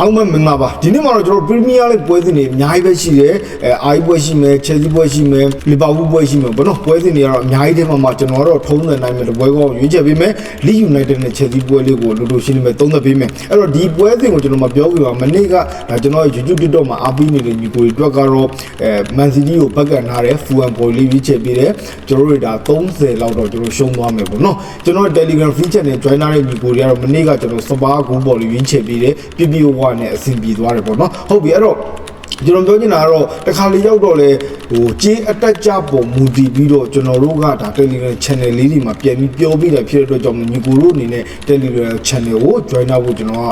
အားလုံးပဲမင်္ဂလာပါဒီနေ့မှာတော့ကျွန်တော်ပရီးမီးယားလိပွဲစဉ်တွေအများကြီးပဲရှိတယ်အဲအာရီပွဲရှိမယ်ချယ်ဆီပွဲရှိမယ်လီဗာပူးပွဲရှိမယ်ဘောနော်ပွဲစဉ်တွေကတော့အများကြီးတည်းမှာမှာကျွန်တော်ကတော့ထုံးတဲ့နိုင်မယ်တပွဲကောရွေးချယ်ပေးမယ်လီယူနိုက်တက်နဲ့ချယ်ဆီပွဲလေးကိုလိုလိုရှင်းနေမယ်သုံးသပ်ပေးမယ်အဲ့တော့ဒီပွဲစဉ်ကိုကျွန်တော်မပြောပြပါမနေ့ကဒါကျွန်တော် YouTube TikTok မှာအားပေးနေတဲ့ညီကိုတွေအတွက်ကတော့အဲမန်စီးတီးကိုဘက်ကန်ထားတဲ့ဖူအန်ဘော်လေးရွေးချယ်ပေးတယ်ကျွန်တော်တို့ဒါ30လောက်တော့ကျွန်တော်ရှုံးသွားမယ်ပေါ့နော်ကျွန်တော် Telegram feature နဲ့ join ထားတဲ့ညီကိုတွေကတော့မနေ့ကကျွန်တော်စပါးဂိုးဘော်လေးရွေးချယ်ပေးတယ်ပြပြဝဝနဲ့အဆင်ပြေသွားတယ်ပေါ့နော်ဟုတ်ပြီအဲ့တော့ကျွန်တော်ပြောချင်တာကတော့တခါလေရောက်တော့လေဟိုကြေးအတက်ကြပုံမူတည်ပြီးတော့ကျွန်တော်တို့ကဒါ Telegram channel လေးတွေမှာပြန်ပြီးပြောပြတယ်ဖြစ်တဲ့အတွက်ကြောင့်ညီကိုတို့အနေနဲ့ Telegram channel ကို join လုပ်ဖို့ကျွန်တော်က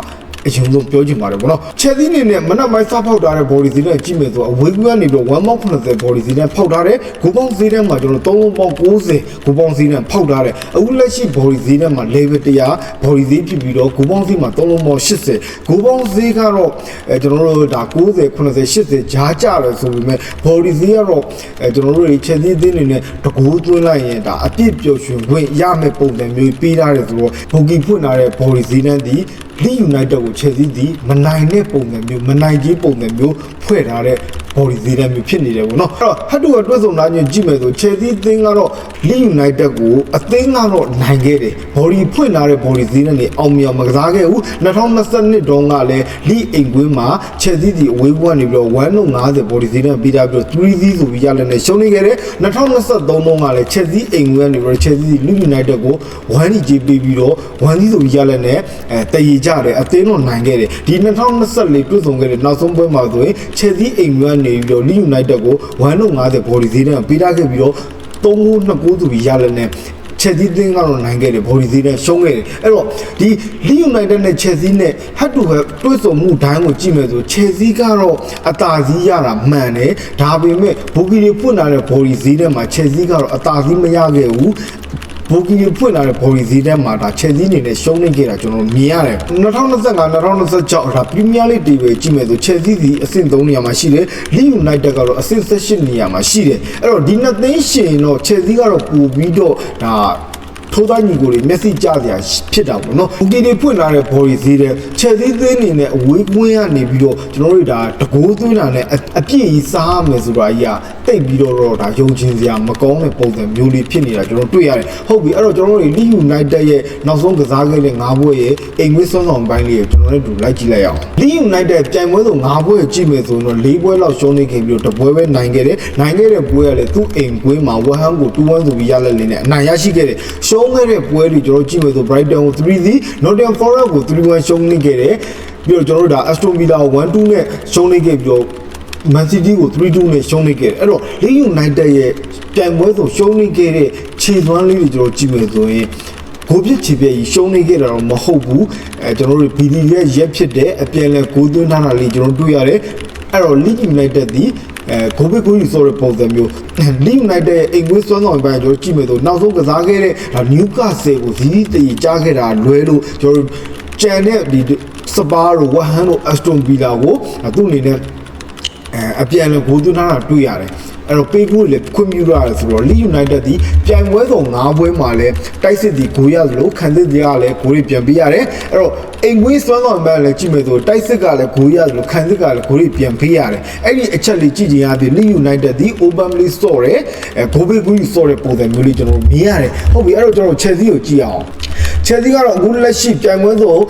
အရင်ဆုံးပြောချင်ပါတယ်ဗောနော်ချက်သီးနေနဲ့မနက်ပိုင်းစားဖောက်ထားတဲ့ body စီနဲ့ကြည့်မယ်ဆိုအဝေးကူကနေပြီး1ပေါင်း80 body စီနဲ့ဖောက်ထားတဲ့ဂိုးပေါင်းဈေးထဲမှာကျွန်တော်3ပေါင်း90ဂိုးပေါင်းဈေးနဲ့ဖောက်ထားတဲ့အခုလက်ရှိ body ဈေးထဲမှာ level 100 body ဈေးဖြစ်ပြီးတော့ဂိုးပေါင်းဈေးမှာ3ပေါင်း80ဂိုးပေါင်းဈေးကတော့အဲကျွန်တော်တို့ဒါ90 80 80ဂျားကြတယ်ဆိုပေမဲ့ body ဈေးကတော့အဲကျွန်တော်တို့တွေချက်သီးသင်းနေနဲ့တကူသွင်းလိုက်ရင်ဒါအပြည့်ပျော်ရွှင်ခွင့်ရမယ့်ပုံစံမျိုးပေးထားတယ်ဆိုတော့ဘူကီဖွင့်ထားတဲ့ body ဈေးတန်းဒီ လီယူနိုက်တက်ကိုချယ်ဆီသည်မနိုင်တဲ့ပုံစံမျိုးမနိုင်ကြီးပုံစံမျိုးဖွဲ့ထားတဲ့ body ဈေးတန်းမျိုးဖြစ်နေတယ်ပေါ့နော်အဲ့တော့ဟတ်တူကတွဲဆုံသားချင်းကြည့်မယ်ဆိုချယ်ဆီသင်းကတော့လီယူနိုက်တက်ကိုအသင်းကတော့နိုင်ခဲ့တယ် body ဖွင့်ထားတဲ့ body ဈေးတန်းတွေအောင်မြင်မကစားခဲ့ဘူး2022တုန်းကလည်းလီအိမ်ကွင်းမှာချယ်ဆီသည်အဝေးကနေပြီးတော့150 body ဈေးတန်းပြီးတာပြီးတော့3ဆိုပြီးရလည်းနဲ့ရှုံးနေခဲ့တယ်2023တုန်းကလည်းချယ်ဆီအိမ်ကွင်းကနေပြီးတော့ချယ်ဆီလီယူနိုက်တက်ကို1ကြီးပေးပြီးတော့1ဆိုပြီးရလည်းနဲ့အဲတည်ရကြတယ်အသင်းတော့နိုင်ခဲ့တယ်ဒီ2024တွေ့ဆုံခဲ့တဲ့နောက်ဆုံးပွဲမှာဆိုရင်ချယ်ဆီအိမ်ကွင်းကနေပြီးတော့လီယူနိုက်တက်ကို150 body ဈေးတန်းပေးထားခဲ့ပြီးတော့3ခု2ခုဆိုပြီးရလည်းနဲ့ချက်စီးတင်းကတော့နိုင်ခဲ့တယ်ဘော်ဒီစီးနဲ့ရှုံးခဲ့တယ်အဲ့တော့ဒီလီယူနိုက်တက်နဲ့ချက်စီးနဲ့ဟတ်တူဟက်တွဲဆုံမှုဒိုင်းကိုကြည့်မယ်ဆိုချက်စီးကတော့အသာစီးရတာမှန်တယ်ဒါပေမဲ့ဘူကီတွေဖွင့်လာတဲ့ဘော်ဒီစီးထဲမှာချက်စီးကတော့အသာစီးမရခဲ့ဘူး ဘူကီတွေဖွင့်လာတဲ့ဘော်ဒီစီးထဲမှာဒါချက်စီးနေနဲ့ရှုံးနေခဲ့တာကျွန်တော်မြင်ရတယ်2025 2026ဒါပရီးမီးယားလိတီပဲကြည့်မယ်ဆိုချက်စီးစီအဆင့်3နေရာမှာရှိတယ်လီယူနိုက်တက်ကတော့အဆင့်18နေရာမှာရှိတယ်အဲ့တော့ဒီနှစ်သိန်းရှင်တော့ချက်စီးကတော့ပူပြီးတော့ဒါ ထိုးသားညီကိုတွေမျက်စိကျစရာဖြစ်တာပေါ့နော်။ဘူကီတွေဖွင့်လာတဲ့ body ဈေးတဲ့ခြေသေးသေးနေနဲ့အဝေးကွင်းကနေပြီးတော့ကျွန်တော်တို့ဒါတကိုးသွင်းတာနဲ့အအပြည့်ကြီးစားရမယ်ဆိုတာကြီးကတိတ်ပြီးတော့တော့ဒါယုံချင်စရာမကောင်းတဲ့ပုံစံမျိုးလေးဖြစ်နေတာကျွန်တော်တွေ့ရတယ်။ဟုတ်ပြီအဲ့တော့ကျွန်တော်တို့ League United ရဲ့နောက်ဆုံးကစားခဲ့တဲ့၅ဘွဲ့ရဲ့အိမ်ဝေးဆွမ်းဆောင်ပိုင်းလေးကိုကျွန်တော်တို့တူလိုက်ကြည့်လိုက်အောင်။ League United ပြိုင်ပွဲဆို၅ဘွဲ့ကြည့်မယ်ဆိုရင်တော့၄ဘွဲ့လောက်ရှုံးနေခဲ့ပြီးတော့တပွဲပဲနိုင်ခဲ့တယ်။နိုင်ခဲ့တဲ့ပွဲကလည်းသူ့အိမ်ကွင်းမှာဝက်ဟမ်ကို2-1ဆိုပြီးရလက်လေးနဲ့အနိုင်ရရှိခဲ့တယ်။ရှုံးခဲ့တဲ့ပွဲတွေကျွန်တော်ကြည့်မယ်ဆို Brighton ကို3-0 Nottingham Forest ကို3-1ရှုံးနေခဲ့တယ်။ပြီးတော့ကျွန်တော်တို့ဒါ Aston Villa ကို1-2နဲ့ရှုံးနေခဲ့ပြီးတော့ Man City ကို3-2နဲ့ရှုံးနေခဲ့တယ်။အဲ့တော့ Leeds United ရဲ့ပြိုင်ပွဲဆိုရှုံးနေခဲ့တဲ့ခြေသွမ်းလေးတွေကျွန်တော်ကြည့်မယ်ဆိုရင်ဂိုးပြစ်ချီပြည့်ကြီးရှုံးနေခဲ့တာတော့မဟုတ်ဘူးအဲကျွန်တော်တို့ BD ရဲ့ရက်ဖြစ်တဲ့အပြန်လဲဂိုးသွင်းထားတာလေးကျွန်တော်တွေ့ရတယ် အဲ့တော့ Leeds United ဒီအဲဂိုးဘစ်ဂိုးကြီးဆိုတဲ့ပုံစံမျိုး Leeds United ရဲ့အိမ်ကွင်းစွမ်းဆောင်ပိုင်းကျွန်တော်ကြည့်မယ်ဆိုနောက်ဆုံးကစားခဲ့တဲ့ဒါ Newcastle ကိုဇီးဇီးတည်ကြားခဲ့တာလွဲလို့ကျွန်တော်တို့ကြံတဲ့ဒီစပါးတို့ဝက်ဟန်တို့ Aston Villa ကိုသူ့အနေနဲ့အဲအပြန်လည်းဂိုးသွင်းထားတာတွေ့ရတယ် အဲ့တော့ပေးဖို့လေခွင့်ပြုရတယ်ဆိုတော့ Leeds United ဒီပြိုင်ပွဲဆောင်၅ပွဲမှာလဲတိုက်စစ်ဒီဂိုးရသလိုခံစစ်တွေကလည်းဂိုးတွေပြန်ပေးရတယ်အဲ့တော့အိမ်ကွင်းစွမ်းဆောင်မှလည်းကြည့်မယ်ဆိုတိုက်စစ်ကလည်းဂိုးရသလိုခံစစ်ကလည်းဂိုးတွေပြန်ပေးရတယ်အဲ့ဒီအချက်လေးကြည့်ချင်ရသည် Leeds United ဒီ openly store တယ်အဲဂိုးပေးကူး store တဲ့ပုံစံမျိုးလေးကျွန်တော်မြင်ရတယ်ဟုတ်ပြီအဲ့တော့ကျွန်တော် Chelsea ကိုကြည့်အောင် Chelsea ကတော့အခုလက်ရှိပြိုင်ပွဲဆိုကား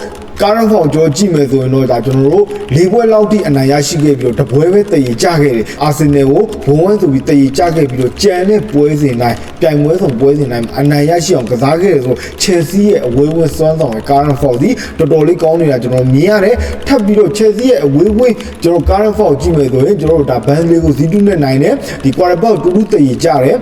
ရဖောင်ကြောကြည့်မယ်ဆိုရင်တော့ဒါကျွန်တော်တို့၄ပွဲလောက်ထိအနိုင်ရရှိခဲ့ပြီးတော့တပွဲပဲတည်ရကြခဲ့တယ်အာဆင်နယ်ကိုဘုံဝန်းဆိုပြီးတည်ရကြခဲ့ပြီးတော့ကြံတဲ့ပွဲစဉ်တိုင်းပြိုင်ပွဲဆောင်ပွဲစဉ်တိုင်းအနိုင်ရရှိအောင်ကစားခဲ့တယ်ဆိုချယ်ဆီရဲ့အဝေးဝင်းစွမ်းဆောင်ရဲ့ကားရဖောင်ဒီတော်တော်လေးကောင်းနေတာကျွန်တော်မြင်ရတယ်ထပ်ပြီးတော့ချယ်ဆီရဲ့အဝေးဝင်းကျွန်တော်ကားရဖောင်ကြည့်မယ်ဆိုရင်ကျွန်တော်တို့ဒါဘန်လေးကိုဇီတူနဲ့နိုင်တယ်ဒီကွာရဘောက်တူတူတည်ရကြတယ်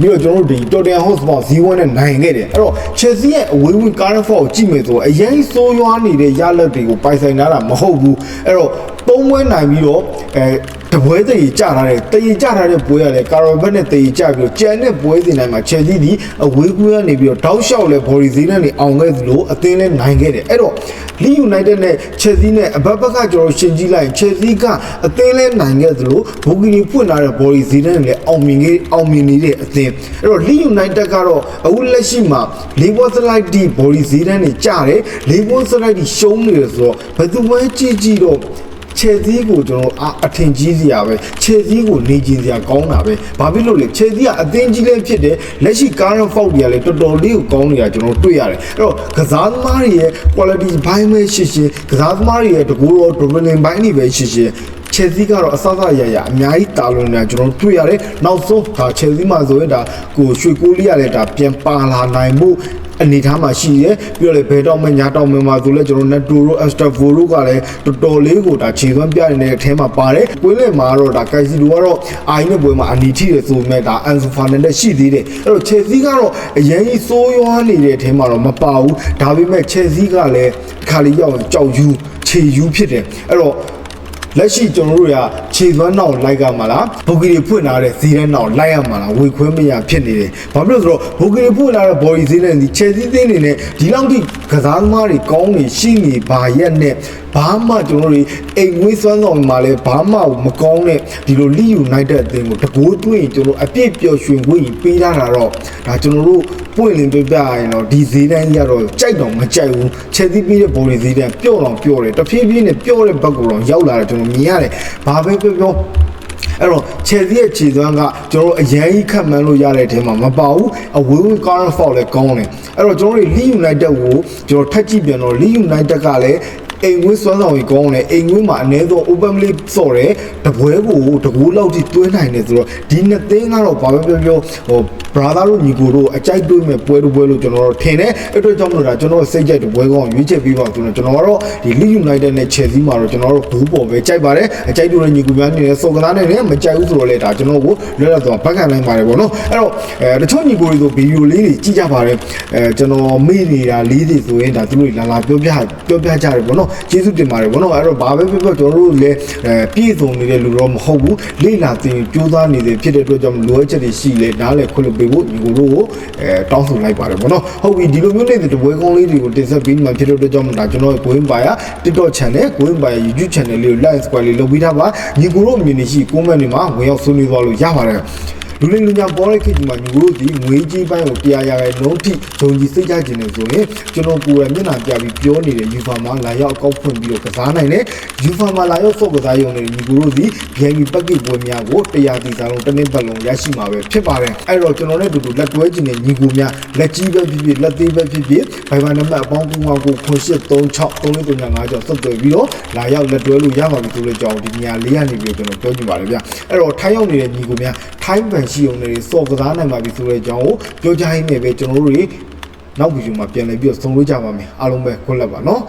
ပြီးတော့ကျွန်တော်တို့ဒီတော်တန်ဟော့စ်ဘောက်ဇီဝန်းနဲ့နိုင်ခဲ့တယ်အဲ့တော့ချယ်ဆီရဲ့အဝေးဝင်းကားရဖောင်ကိုကြည့်မယ်ဆိုအရင်ဆိုးရွားနေတဲ့ရလက်တွေကိုပိုင်ဆိုင်ထားတာမဟုတ်ဘူးအဲ့တော့ သုံးပွဲနိုင်ပြီးတော့အဲတပွဲတည်ကြထားတဲ့တည်ကြထားတဲ့ပွဲရလဲကာရိုဘက်နဲ့တည်ကြပြီးတော့ကြံတဲ့ပွဲစဉ်တိုင်းမှာချယ်ဆီဒီအဝေးကွင်းကနေပြီးတော့တောက်လျှောက်လဲဘော်ဒီဈေးနဲ့နေအောင်ခဲ့သလိုအသင်းလဲနိုင်ခဲ့တယ်အဲ့တော့လီယူနိုက်တက်နဲ့ချယ်ဆီနဲ့အဘက်ဘက်ကကျွန်တော်ရှင်ကြည့်လိုက်ချယ်ဆီကအသင်းလဲနိုင်ခဲ့သလိုဘူဂီနီဖွင့်လာတဲ့ဘော်ဒီဈေးနဲ့လည်းအောင်မြင်ခဲ့အောင်မြင်နေတဲ့အသင်းအဲ့တော့လီယူနိုက်တက်ကတော့အခုလက်ရှိမှာလေးဘောစလိုက်ဒီဘော်ဒီဈေးနဲ့နေကြတယ်လေးဘောစလိုက်ဒီရှုံးနေတယ်ဆိုတော့ဘယ်သူမှကြည့်ကြည့်တော့ ခြေသီးကိုကျွန်တော်အာအထင်ကြီးစရာပဲခြေသီးကိုနေကျင်စရာကောင်းတာပဲဘာဖြစ်လို့လဲခြေသီးကအသင်းကြီးလည်းဖြစ်တယ်လက်ရှိ current fault တွေကလည်းတော်တော်လေးကိုကောင်းနေတာကျွန်တော်တွေ့ရတယ်အဲ့တော့ကစားသမားတွေရဲ့ quality ဘိုင်းပဲရှိရှိကစားသမားတွေရဲ့တကူတော် dribbling ဘိုင်းတွေပဲရှိရှိ ချယ်ဆီကတော့အစအစရရအများကြီးတာလွန်နေတာကျွန်တော်တွေ့ရတယ်နောက်ဆုံးဒါချယ်ဆီမှာဆိုရင်ဒါကိုရွှေကိုလေးရလဲဒါပြန်ပါလာနိုင်မှုအနေထားမှာရှိရဲပြီးတော့လေဘဲတော့မညာတော့မမှာဆိုလဲကျွန်တော်နက်တိုရိုအက်စတာဗိုရိုကလည်းတော်တော်လေးကိုဒါခြေသွမ်းပြနေတဲ့အထဲမှာပါတယ်ကွင်းလယ်မှာတော့ဒါကိုင်စီလိုကတော့အိုင်းနဲ့ပွဲမှာအနီထိတယ်ဆိုပေမဲ့ဒါအန်ဆိုဖာနန်ဒက်ရှိသေးတယ်အဲ့တော့ချယ်ဆီကတော့အရင်ကြီးစိုးရွားနေတဲ့အထဲမှာတော့မပါဘူးဒါပေမဲ့ချယ်ဆီကလည်းတစ်ခါလေးရောက်ရင်ကြောက်ယူခြေယူဖြစ်တယ်အဲ့တော့ လက်ရှိကျွန်တော်တို့ကခြေသွမ်းနောက်လိုက်ကမှာလားဘူဂီတွေဖွင့်လာတဲ့ဈေးတဲ့နောက်လိုက်ရမှာလားဝေခွဲမရဖြစ်နေတယ်။ဘာဖြစ်လို့လဲဆိုတော့ဘူဂီတွေဖွင့်လာတဲ့ body ဈေးနဲ့ဒီခြေစည်းသင်းတွေနဲ့ဒီလောက်ထိကစားသမားတွေကောင်းနေရှိနေပါရက်နဲ့ဘာမှကျွန်တော်တို့အိမ်ဝေးစွမ်းဆောင်မှာလဲဘာမှမကောင်းတဲ့ဒီလိုလိယူနိုင်တဲ့အသင်းကိုတကိုးတွင်းကျွန်တော်အပြည့်ပျော်ရွှင်ခွင့်ပေးထားတာတော့ဒါကျွန်တော်တို့ပွင့်လင်းပြပြရင်တော့ဒီဈေးတန်းကြီးကတော့ကြိုက်တော့မကြိုက်ဘူးခြေစည်းပြီးတဲ့ body ဈေးတန်းပျော့တော့ပျော့တယ်တဖြည်းဖြည်းနဲ့ပျော့တဲ့ဘက်ကိုတော့ရောက်လာတယ်ကျွန်တော်မြင်ရတယ်ဘာပဲပြောပြောအဲ့တော့ခြေစည်းရဲ့ခြေသွမ်းကကျွန်တော်တို့အရန်ကြီးခတ်မှန်းလို့ရတဲ့အထဲမှာမပါဘူးအဝေးဝေး current fault လည်းကောင်းတယ်အဲ့တော့ကျွန်တော်တို့ Leeds United ကိုကျွန်တော်ထပ်ကြည့်ပြန်တော့ Leeds United ကလည်း အိမ်ဝင်းစွမ်းဆောင်ကြီးကောင်းတယ်အိမ်ဝင်းမှာအနည်းဆုံး open play စော့တယ်တပွဲကိုတကူလောက်ထိတွင်းနိုင်တယ်ဆိုတော့ဒီနှစ်သင်းကတော့ဘာပဲပြောပြောဟို brother တို့ညီကိုတို့အကြိုက်တွေးမဲ့ပွဲတစ်ပွဲလို့ကျွန်တော်တို့ထင်တယ်အဲ့တော့ကြောင့်မလို့ဒါကျွန်တော်စိတ်ကြိုက်တဲ့ပွဲကောင်းရွေးချယ်ပြီးပါဆိုတော့ကျွန်တော်ကတော့ဒီ Leeds United နဲ့ Chelsea မှာတော့ကျွန်တော်တို့ဘူးပေါ်ပဲကြိုက်ပါတယ်အကြိုက်တို့ရဲ့ညီကိုများနေနဲ့စော်ကစားနေတယ်မကြိုက်ဘူးဆိုတော့လေဒါကျွန်တော်ကိုလွတ်လပ်သွားဘက်ကန်နိုင်ပါတယ်ပေါ့နော်အဲ့တော့အဲတချို့ညီကိုတွေဆိုဗီဒီယိုလေးတွေကြည့်ကြပါတယ်အဲကျွန်တော်မေ့နေတာလေးတွေဆိုရင်ဒါသူတို့လာလာပြောပြပြောပြကြတယ်ပေါ့နော်ကျေးဇူးတင်ပါတယ်ပေါ့နော်အဲ့တော့ဘာပဲပြောပြောကျွန်တော်တို့လည်းအဲပြည့်စုံနေတဲ့လူတော့မဟုတ်ဘူးလေ့လာသင်ကြိုးစားနေတဲ့ဖြစ်တဲ့အတွက်ကြောင့်လိုအပ်ချက်တွေရှိလေနားလည်းခွင့်လို့ပေးဖို့ညီကိုတို့ကိုအဲတောင်းဆိုလိုက်ပါတယ်ပေါ့နော်ဟုတ်ပြီဒီလိုမျိုးနေတဲ့တပွဲကောင်းလေးတွေကိုတင်ဆက်ပေးမှဖြစ်တဲ့အတွက်ကြောင့်ဒါကျွန်တော်ကိုင်းပါရ TikTok channel ကိုင်းပါရ YouTube channel လေးကို like subscribe လေးလုပ်ပြီးသားပါညီကိုတို့အမြင်တွေရှိ comment တွေမှာဝင်ရောက်ဆွေးနွေးသွားလို့ရပါတယ် လူလင်းလူညာပေါ်တဲ့ခေတ်ဒီမှာညီကိုတို့ဒီငွေကြီးပိုင်းကိုတရားရတဲ့လုံးထိဂျုံကြီးစိတ်ကြခြင်းနေဆိုရင်ကျွန်တော်ကိုယ်တိုင်မျက်နှာပြပြီးပြောနေတဲ့ယူဖာမှာလာရောက်အကောက်ဖွင့်ပြီးတော့ကစားနိုင်တယ်ယူဖာမှာလာရောက်စော့ကစားရုံနဲ့ညီကိုတို့ဒီ game package ပွဲများကိုတရားတီစာလုံးတစ်နှစ်ပတ်လုံးရရှိမှာပဲဖြစ်ပါတယ်အဲ့တော့ကျွန်တော်နဲ့အတူတူလက်တွဲခြင်းနဲ့ညီကိုများလက်ကြီးပဲဖြစ်ဖြစ်လက်သေးပဲဖြစ်ဖြစ်ဘိုင်ဘာနံပါတ်အပေါင်းကူငါကို0836 3495ကျော်ဆက်သွယ်ပြီးတော့လာရောက်လက်တွဲလို့ရပါပြီဆိုလို့ကြောင်းဒီနေရာလေးရနေပြီးတော့ကျွန်တော်ပြောချင်ပါတယ်ဗျအဲ့တော့ထိုင်းရောက်နေတဲ့ညီကိုများထိုင်းပန်ရှိုံတွေစော့ကစားနိုင်ပါပြီဆိုတဲ့အကြောင်းကိုပြောကြရင်းနဲ့ပဲကျွန်တော်တို့တွေနောက်ဗီဒီယိုမှာပြန်လည်ပြီးတော့ဆုံလို့ကြပါမယ်အားလုံးပဲခွင့်လက်ပါနော်